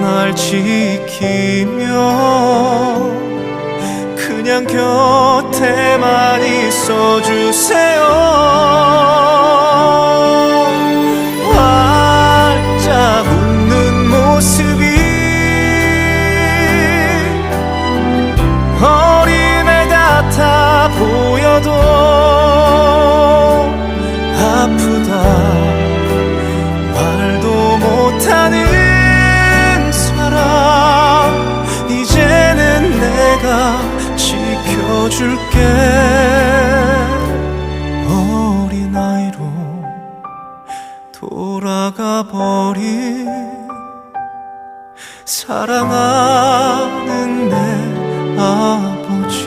날 지키며 그냥 곁에만 있어 주세요. 활짝 웃는 모습이 어린애 같아 보여도 아프다. 말도 못하는 줄게. 어린아이로 돌아가 버린 사랑하는 내 아버지.